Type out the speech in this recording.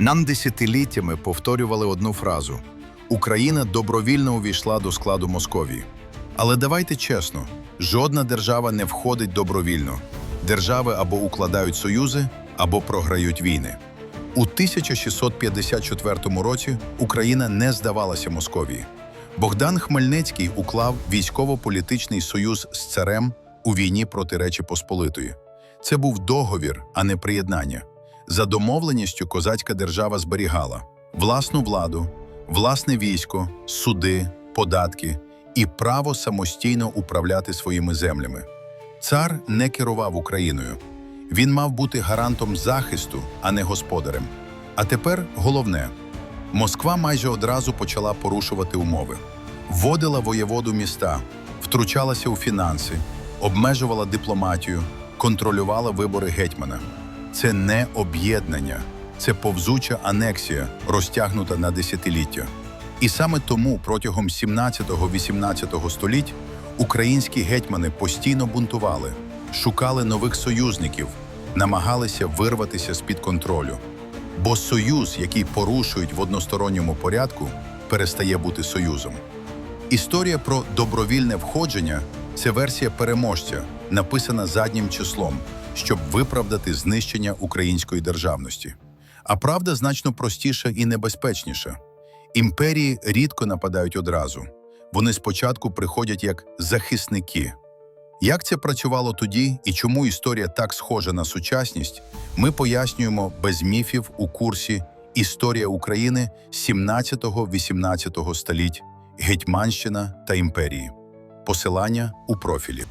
Нам десятиліттями повторювали одну фразу: Україна добровільно увійшла до складу Московії. Але давайте чесно, жодна держава не входить добровільно. Держави або укладають союзи, або програють війни. У 1654 році Україна не здавалася Московії. Богдан Хмельницький уклав військово-політичний союз з царем у війні проти Речі Посполитої. Це був договір, а не приєднання. За домовленістю козацька держава зберігала власну владу, власне військо, суди, податки і право самостійно управляти своїми землями. Цар не керував Україною. Він мав бути гарантом захисту, а не господарем. А тепер головне: Москва майже одразу почала порушувати умови, вводила воєводу міста, втручалася у фінанси, обмежувала дипломатію, контролювала вибори гетьмана. Це не об'єднання, це повзуча анексія, розтягнута на десятиліття. І саме тому протягом 17-18 століть українські гетьмани постійно бунтували, шукали нових союзників, намагалися вирватися з-під контролю. Бо союз, який порушують в односторонньому порядку, перестає бути союзом. Історія про добровільне входження це версія переможця, написана заднім числом, щоб виправдати знищення української державності. А правда значно простіша і небезпечніша. Імперії рідко нападають одразу. Вони спочатку приходять як захисники. Як це працювало тоді і чому історія так схожа на сучасність, ми пояснюємо без міфів у курсі Історія України 17-18 століть, Гетьманщина та імперії. Посилання у профілі.